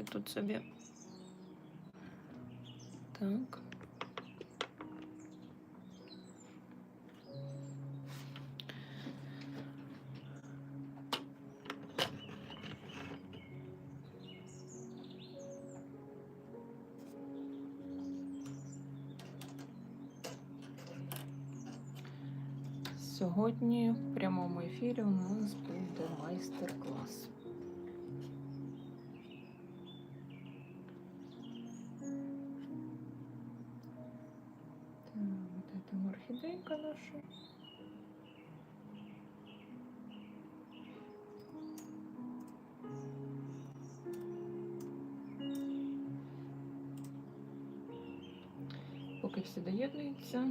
трошки тут собі. Так. Сьогодні в прямому ефірі у нас буде майстер-клас. Вот орхидейка наша. Поки всі доєднуються.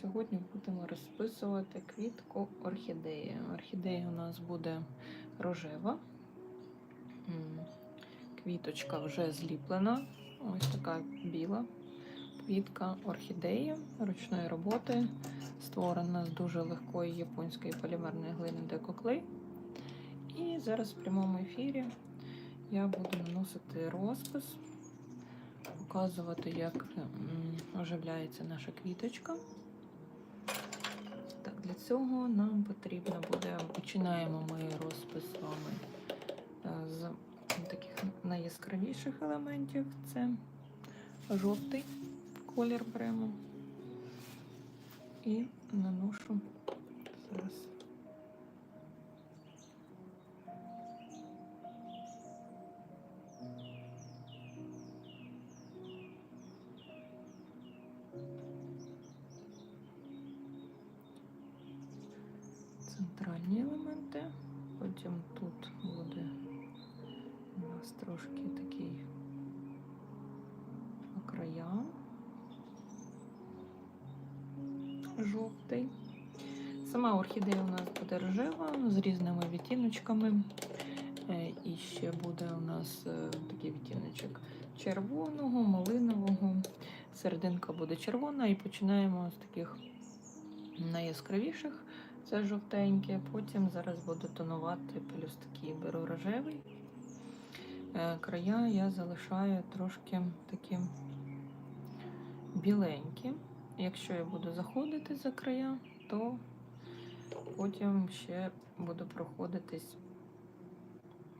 Сьогодні будемо розписувати квітку орхідеї. Орхідея у нас буде рожева. Квіточка вже зліплена. Ось така біла квітка орхідеї ручної роботи, створена з дуже легкої японської полімерної глини декоклей. І зараз в прямому ефірі я буду наносити розпис, показувати, як оживляється наша квіточка. Так, для цього нам потрібно буде, починаємо ми розпис з вами е, з таких найяскравіших елементів. Це жовтий колір беремо і наношу зараз. центральні елементи. Потім тут буде у нас трошки такий по краям жовтий. Сама орхідея у нас буде рожева з різними відтіночками. Е, І ще буде у нас е, такий відтіночок червоного, малинового. Серединка буде червона і починаємо з таких найяскравіших. Це жовтеньке, потім зараз буду тонувати пелюстки. Беру рожевий. Е, Края я залишаю трошки такі біленькі. Якщо я буду заходити за края, то потім ще буду проходитись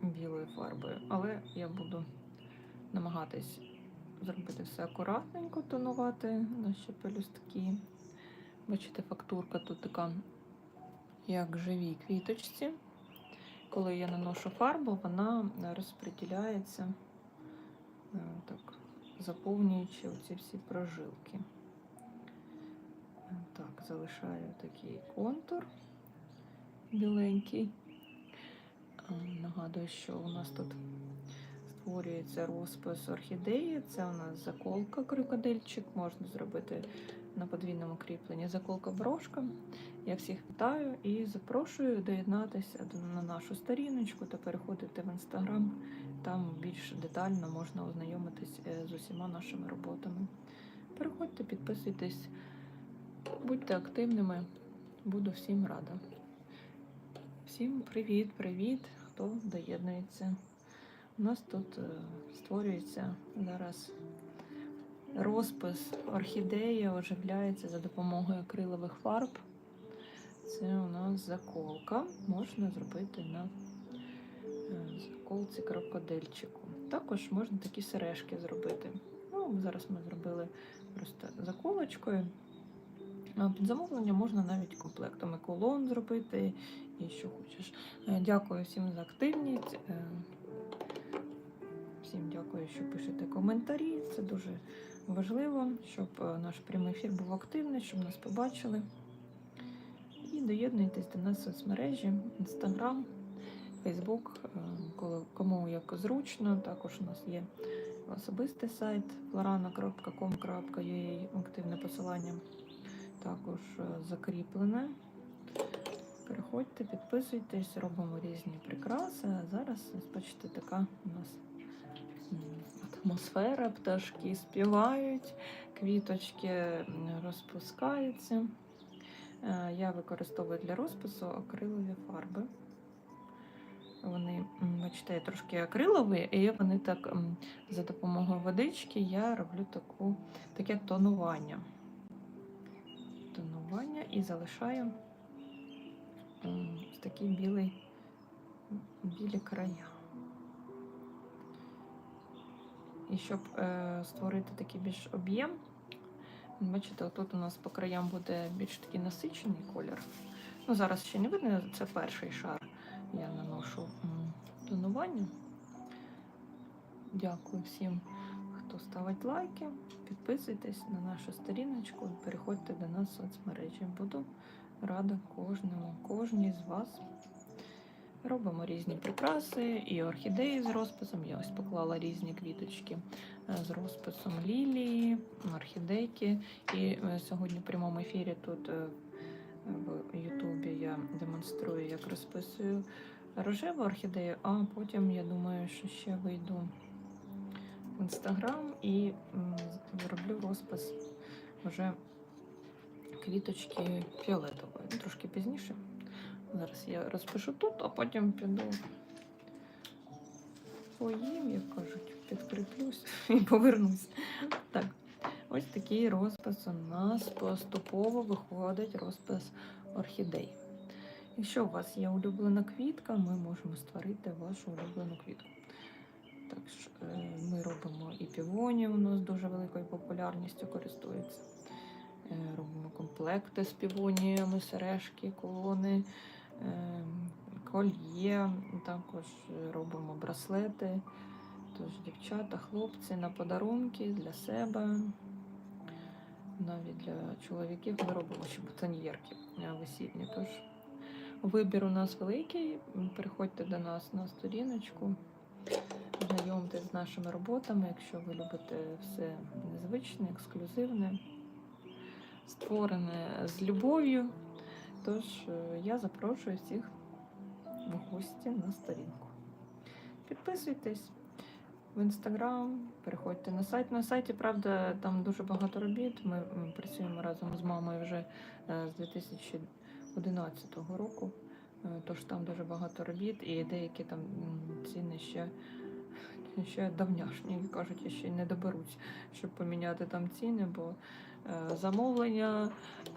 білою фарбою. Але я буду намагатись зробити все акуратненько, тонувати наші пелюстки. Бачите, фактурка тут така як живій квіточці. Коли я наношу фарбу, вона розподіляється, е, так, заповнюючи оці всі прожилки. Так, залишаю такий контур біленький. Е, Нагадую, що у нас тут створюється розпис орхідеї. Це у нас заколка крокодильчик, можна зробити на подвійному кріпленні заколка брошка. Я всіх вітаю і запрошую доєднатися до- на нашу сторіночку та переходити в інстаграм. Там більш детально можна ознайомитись е, з усіма нашими роботами. Переходьте, підписуйтесь, будьте активними, буду всім рада. Всім привіт, привіт, хто доєднується. У нас тут е, створюється зараз розпис орхідеї, оживляється за допомогою акрилових фарб. Це у нас заколка. Можна зробити на е, заколці крокодильчику. Також можна такі сережки зробити. Ну, зараз ми зробили просто заколочкою. Під замовлення можна навіть комплектом і колон зробити, і що хочеш. Е, Дякую всім за активність. е, Всім дякую, що пишете коментарі. Це дуже важливо, щоб е, наш прямий ефір був активний, щоб нас побачили. І доєднуйтесь до нас в соцмережі, Інстаграм, Фейсбук, кому як зручно. Також у нас є особистий сайт florana.com.ua, активне посилання також е, закріплене. Переходьте, підписуйтесь, робимо різні прикраси. А зараз бачите, така у нас атмосфера, пташки співають, квіточки розпускаються. Е, Я використовую для розпису акрилові фарби. Вони, бачите, трошки акрилові, і вони так за допомогою водички я роблю таку, таке тонування. Тонування і залишаю ось такий білий, білі края. І щоб е, створити такий більш об'єм, бачите, тут у нас по краям буде більш такий насичений колір. Ну, зараз ще не видно, це перший шар. Я наношу тонування. Дякую всім, хто ставить лайки. Підписуйтесь на нашу сторіночку, і переходьте до нас в соцмережі. Буду рада кожному, кожній з вас. Робимо різні прикраси і орхідеї з розписом. Я ось поклала різні квіточки е, з розписом лілії, орхідейки. І е, сьогодні в прямому ефірі тут е, в Ютубі я демонструю, як розписую рожеву орхідею, а потім я думаю, що ще вийду в інстаграм і зроблю розпис вже квіточки фіолетової. Ну, Трошки пізніше. Зараз я розпишу тут, а потім піду поїм, як кажуть, підкріплюсь і повернусь. Так, ось такий розпис у нас поступово виходить розпис орхідей. Якщо у вас є улюблена квітка, ми можемо створити вашу улюблену квітку. Так що е, ми робимо і півоні, у нас дуже великою популярністю користується. Е, Робимо комплекти з півоніями, сережки, колони, е, кольє, також робимо браслети. Тож дівчата, хлопці на подарунки для себе, навіть для чоловіків ми робимо ще бутоньєрки весільні. Тож вибір у нас великий. Приходьте до нас на сторіночку, знайомтесь з нашими роботами, якщо ви любите все незвичне, ексклюзивне, створене з любов'ю. Тож е, я запрошую всіх в гості на сторінку. Підписуйтесь в інстаграм, переходьте на сайт. На сайті, правда, там дуже багато робіт. Ми працюємо разом з мамою вже е, з 2011 року. Е, Тож там дуже багато робіт і деякі там ціни ще, ще давняшні. Кажуть, ще не доберусь, щоб поміняти там ціни, бо е, замовлення,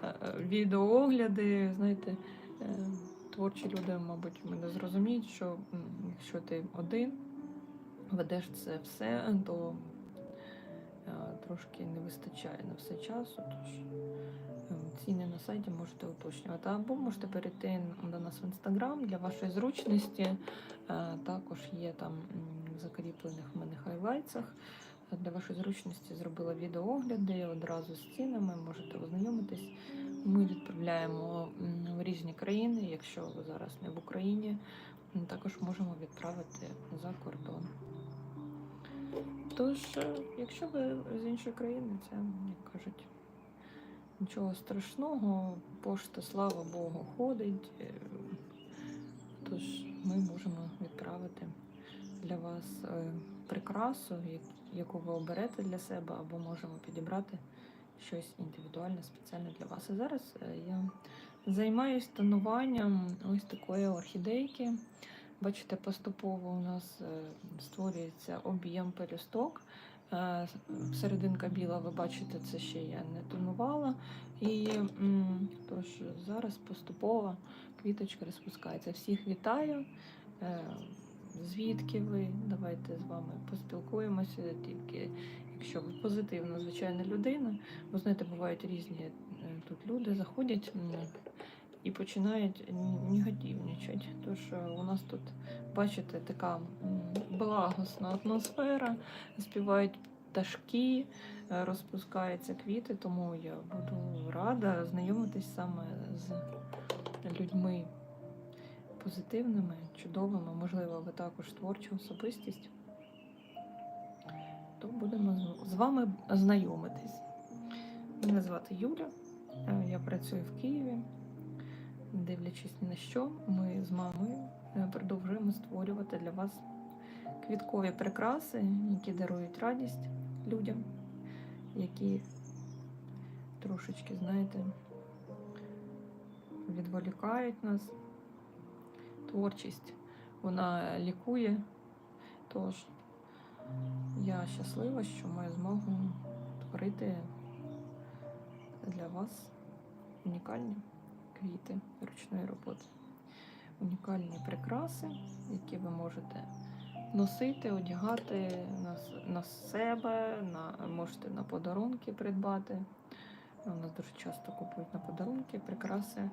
е, е, відеоогляди, знаєте, творчі люди, мабуть, мене зрозуміють, що якщо ти один ведеш це все, то трошки не вистачає на все часу. Тож ціни на сайті можете уточнювати. Або можете перейти до нас в інстаграм для вашої зручності. Е, Також є там закріплених в мене хайлайтсах. Для вашої зручності зробила відеоогляди одразу з цінами, можете ознайомитись. Ми відправляємо в різні країни. Якщо ви зараз не в Україні, також можемо відправити за кордон. Тож, е, якщо ви з іншої країни, це, як кажуть, нічого страшного, пошта, слава Богу, ходить. е, Тож ми можемо відправити для вас е, прикрасу, яку ви оберете для себе, або можемо підібрати щось індивідуальне, спеціальне для вас. І зараз е, я займаюся тонуванням ось такої орхідейки. Бачите, поступово у нас створюється об'єм пелюсток. Е, Серединка біла, ви бачите, це ще я не тонувала. І тож зараз поступово квіточка розпускається. Всіх вітаю. Е, Звідки ви? Давайте з вами поспілкуємося, тільки якщо ви позитивна, звичайна людина. Бо знаєте, бувають різні е, тут люди, заходять і починають негативничати. Тож у нас тут, бачите, така благосна атмосфера, співають пташки, е, розпускаються квіти, тому я буду рада знайомитись саме з людьми позитивними, чудовими. Можливо, ви також творча особистість. То будемо з- з вами знайомитись. Мене звати Юля. е, Я працюю в Києві. Дивлячись ні на що, ми з мамою е, продовжуємо створювати для вас квіткові прикраси, які дарують радість людям, які трошечки, знаєте, відволікають нас. Творчість вона лікує. Тож я щаслива, що маю змогу творити для вас унікальні квіти ручної роботи. Унікальні прикраси, які ви можете носити, одягати на, на себе, на, можете на подарунки придбати. У нас дуже часто купують на подарунки прикраси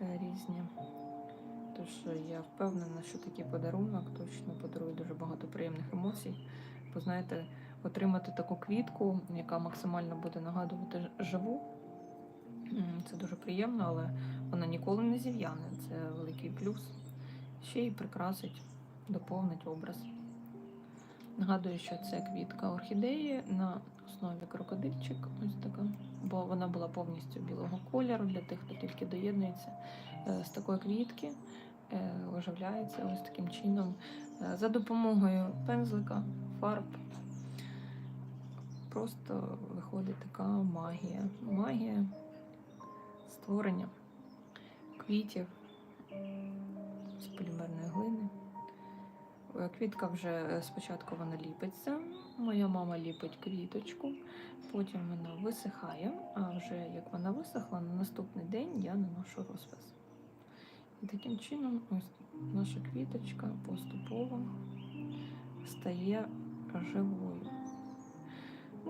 е, різні. Тож е, я впевнена, що такий подарунок точно подарує дуже багато приємних емоцій. Бо знаєте, отримати таку квітку, яка максимально буде нагадувати живу, дуже приємно, але вона ніколи не зів'яне. Це великий плюс. Ще й прикрасить, доповнить образ. Нагадую, що це квітка орхідеї на основі крокодильчик. Ось така. Бо вона була повністю білого кольору для тих, хто тільки доєднується е, з такої квітки. е, Оживляється ось таким чином е, за допомогою пензлика, фарб. Просто виходить така магія. Магія створення квітів з полімерної глини. Е, Квітка вже е, спочатку вона ліпиться. Моя мама ліпить квіточку, потім вона висихає, а вже як вона висохла, на наступний день я наношу розпис. І таким чином ось наша квіточка поступово стає живою.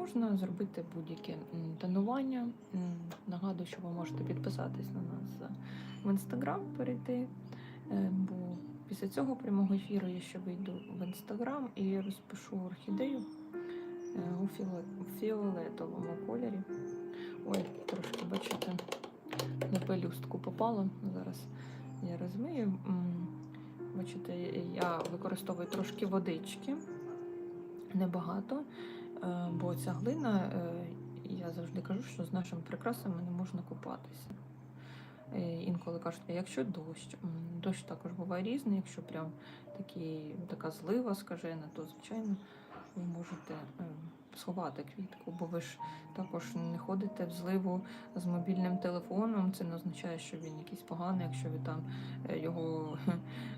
Можна зробити будь-яке тонування. Нагадую, що ви можете підписатись на нас в інстаграм, перейти. Е, Бо після цього прямого ефіру я ще вийду в інстаграм і розпишу орхідею е, у фіолетовому кольорі. Ой, трошки бачите, на пелюстку попало. Зараз я розмию. Бачите, я використовую трошки водички, небагато, бо ця глина, е, я завжди кажу, що з нашими прикрасами не можна купатися. Е, Інколи кажуть, а якщо дощ, дощ також буває різний, якщо прям такий, така злива скажена, то звичайно ви можете е, сховати квітку, бо ви ж також не ходите в зливу з мобільним телефоном. Це не означає, що він якийсь поганий, якщо ви там е, його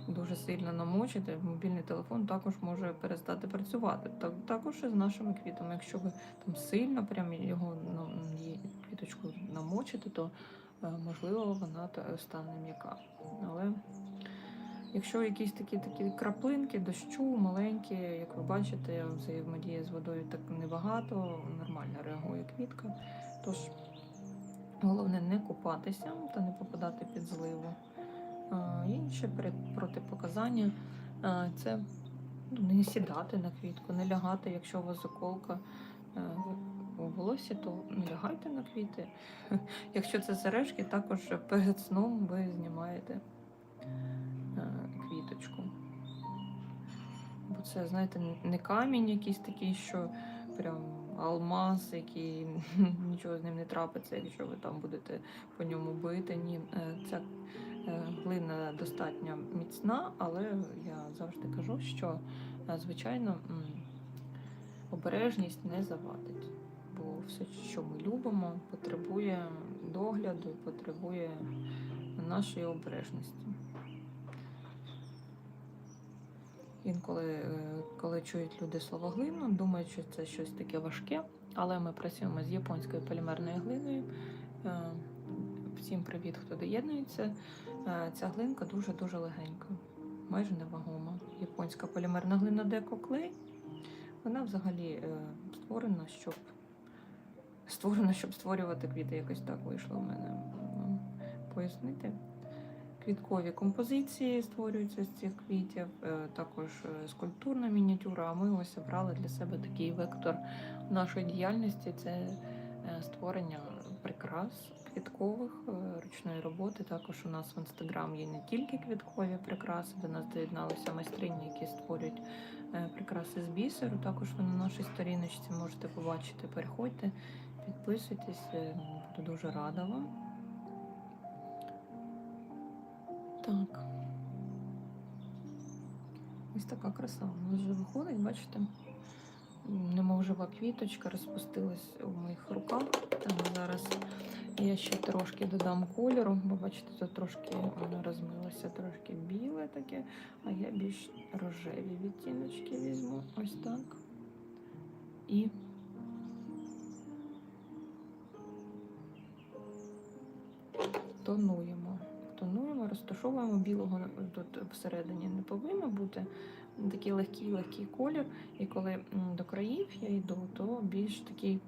дуже сильно намочите, мобільний телефон також може перестати працювати. Так, також і з нашими квітами. Якщо ви там сильно прям його ну, квіточку намочите, то е, можливо вона та- стане м'яка. Але якщо якісь такі такі краплинки, дощу, маленькі, як ви бачите, взаємодія з водою так небагато, нормально реагує квітка. Тож головне не купатися та не попадати під зливу. Інше протипоказання це ну, не сідати на квітку, не лягати, якщо у вас заколка у волосі, то не лягайте на квіти. Якщо це сережки, також перед сном ви знімаєте Це, знаєте, не камінь якийсь такий, що прям алмаз, який нічого з ним не трапиться, якщо ви там будете по ньому бити. Ні, е, ця е, глина достатньо міцна, але я завжди кажу, що е, звичайно обережність не завадить. Бо все, що ми любимо, потребує догляду, потребує нашої обережності. Інколи, е, коли чують люди слово глину, думають, що це щось таке важке, але ми працюємо з японською полімерною глиною. Е, Всім привіт, хто доєднується. Е, Ця глинка дуже-дуже легенька, майже невагома. Японська полімерна глина Деко Клей. Вона взагалі створена, щоб створена, щоб створювати квіти. Якось так вийшло в мене вам пояснити. Квіткові композиції створюються з цих квітів, е, також е, скульптурна мініатюра. А ми ось обрали для себе такий вектор нашої діяльності це е, створення прикрас квіткових ручної роботи. Також у нас в інстаграм є не тільки квіткові прикраси, до нас доєдналися майстрині, які створюють прикраси з бісеру. Також ви на нашій сторіночці можете побачити. Переходьте, підписуйтесь, буду дуже рада вам. Так. Ось така краса у нас вже виходить, бачите? немов жива квіточка розпустилась у моїх руках. Там зараз я ще трошки додам кольору, бо бачите, тут трошки воно розмилося, трошки біле таке, а я більш рожеві відтіночки візьму. Ось так. І тонуємо. Тонуємо, розташовуємо білого тут всередині не повинно бути. Такий легкий легкий колір. І коли до країв я йду, то більш такий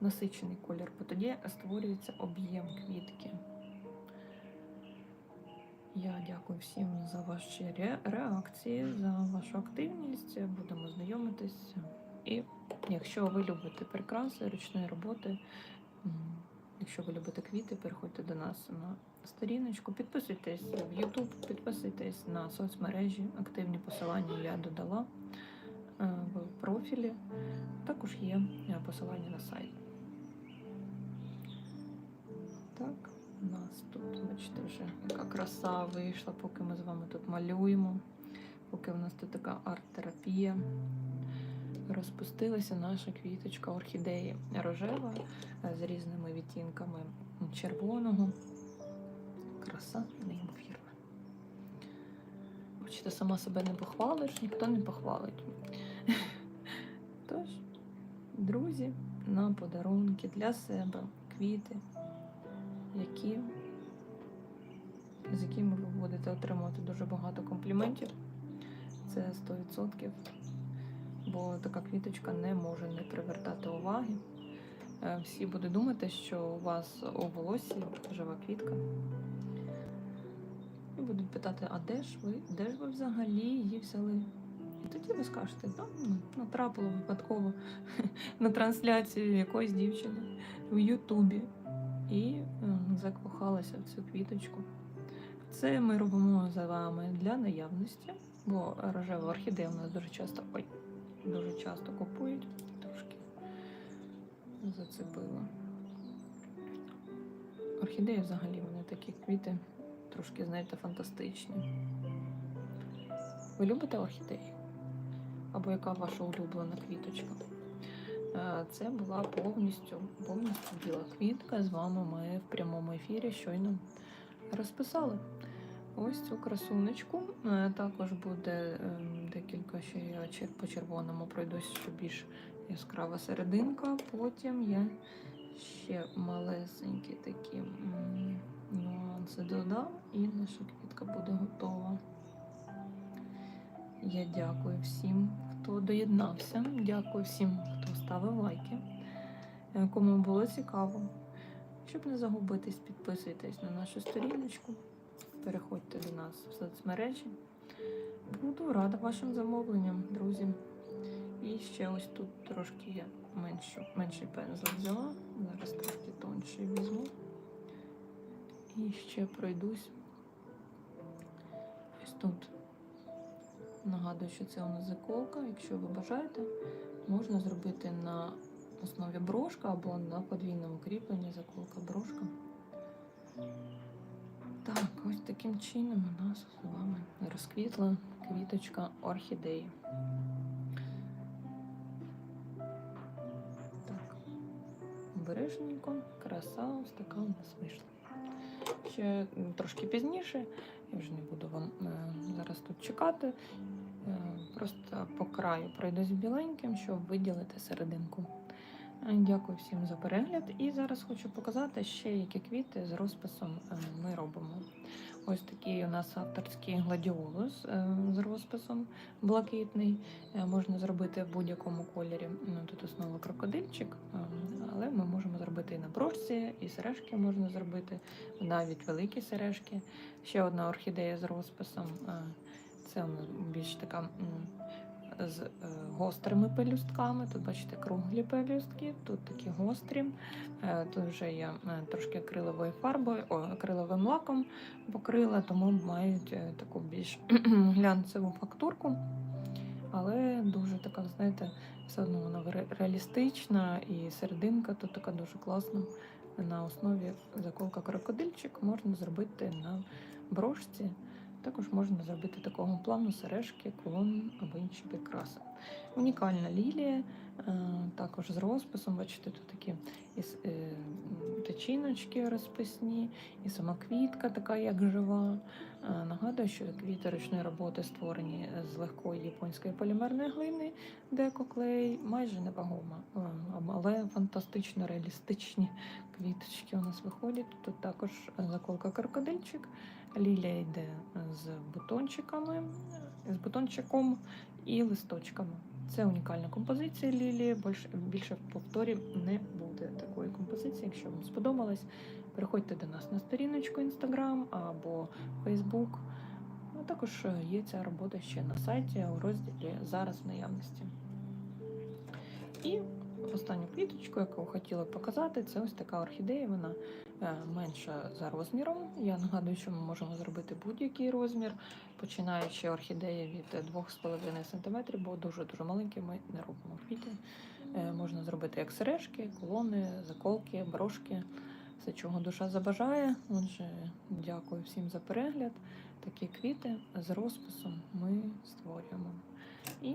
насичений колір, бо тоді створюється об'єм квітки. Я дякую всім за ваші ре- реакції, за вашу активність. Будемо знайомитись. І якщо ви любите прикраси ручної роботи, якщо ви любите квіти, переходьте до нас на сторіночку, підписуйтесь в YouTube, підписуйтесь на соцмережі. Активні посилання я додала е, в профілі. Також є е, посилання на сайт. Так, у нас тут, бачите, вже яка краса вийшла, поки ми з вами тут малюємо, поки у нас тут така арт-терапія. Розпустилася наша квіточка орхідеї рожева е, з різними відтінками червоного. Краса неймовірна. Бачите, сама себе не похвалиш, ніхто не похвалить. Тож, друзі, на подарунки для себе квіти, які, з якими ви будете отримувати дуже багато компліментів. Це 100%. Бо така квіточка не може не привертати уваги. Е, Всі будуть думати, що у вас у волосі жива квітка. І будуть питати, а де ж ви? Де ж ви взагалі її взяли? І тоді ви скажете, да, ну, натрапило випадково на трансляцію якоїсь дівчини в Ютубі і е, закохалася в цю квіточку. Це ми робимо за вами для наявності, бо рожева орхідея у нас дуже часто ой, дуже часто купують. Зацепила. Орхідеї взагалі вони такі квіти, трошки, знаєте, фантастичні. Ви любите орхідеї? Або яка ваша улюблена квіточка? Е, Це була повністю, повністю біла квітка. З вами ми в прямому ефірі щойно розписали. Ось цю красунечку. Е, Також буде ем, декілька ще я по червоному пройдусь, що більш яскрава серединка. Потім я ще малесенькі такі нюанси додам, і наша квітка буде готова. Я дякую всім, хто доєднався. Дякую всім, хто ставив лайки. Е, Кому було цікаво. Щоб не загубитись, підписуйтесь на нашу сторіночку. Переходьте до нас в соцмережі. Буду рада вашим замовленням, друзі. І ще ось тут трошки я меншу, менший пензлик взяла. Зараз трошки тонший візьму. І ще пройдусь. Ось тут. Нагадую, що це у нас заколка. Якщо ви бажаєте, можна зробити на основі брошка або на подвійному кріпленні заколка брошка. Так, ось таким чином у нас з вами розквітла квіточка орхідеї. Обережненько, краса ось така нас вийшла. Ще трошки пізніше, я вже не буду вам е, зараз тут чекати. Е, просто по краю пройдусь біленьким, щоб виділити серединку. Е, Дякую всім за перегляд. І зараз хочу показати ще, які квіти з розписом ми робимо. Ось такий у нас авторський гладіолус е, з розписом блакитний. Е, Можна зробити в будь-якому кольорі. Ну, Тут основа крокодильчик, е, але ми можемо зробити і на брошці, і сережки можна зробити, навіть великі сережки. Ще одна орхідея з розписом. Це більш така з е, гострими пелюстками. Тут бачите круглі пелюстки, тут такі гострі. Е, Тут вже я е, трошки акриловою фарбою, о, акриловим лаком покрила, тому мають таку більш глянцеву фактурку. Але дуже така, знаєте, все одно вона реалістична і серединка тут така дуже класна. На основі заколка крокодильчик можна зробити на брошці Також можна зробити такого плану сережки, кулон або інші прикраси. Унікальна лілія, е, також з розписом. Бачите, тут такі е, м, тичиночки розписні, і сама квітка така, як жива. Е, Нагадую, що квіти ручної роботи створені з легкої японської полімерної глини, декоклей, майже невагома, але фантастично реалістичні квіточки у нас виходять. Тут також заколка крокодильчик, лілія йде з бутончиками, з бутончиком і листочками. Це унікальна композиція лілії. Більше, більше повторів не буде такої композиції. Якщо вам сподобалось, переходьте до нас на сторіночку Instagram або Facebook. А також є ця робота ще на сайті у розділі Зараз в наявності. І останню квіточку, яку хотіла показати, це ось така орхідея. Вона е, менша за розміром. Я нагадую, що ми можемо зробити будь-який розмір, починаючи орхідеї від 2,5 см, бо дуже-дуже маленькі ми не робимо квіти. Е, Можна зробити як сережки, колони, заколки, брошки, все, чого душа забажає. Отже, дякую всім за перегляд. Такі квіти з розписом ми створюємо. І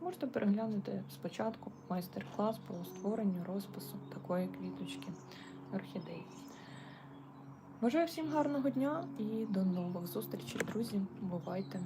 можете переглянути спочатку майстер-клас по створенню розпису такої квіточки орхідеї. Бажаю всім гарного дня і до нових зустрічей, друзі. Бувайте!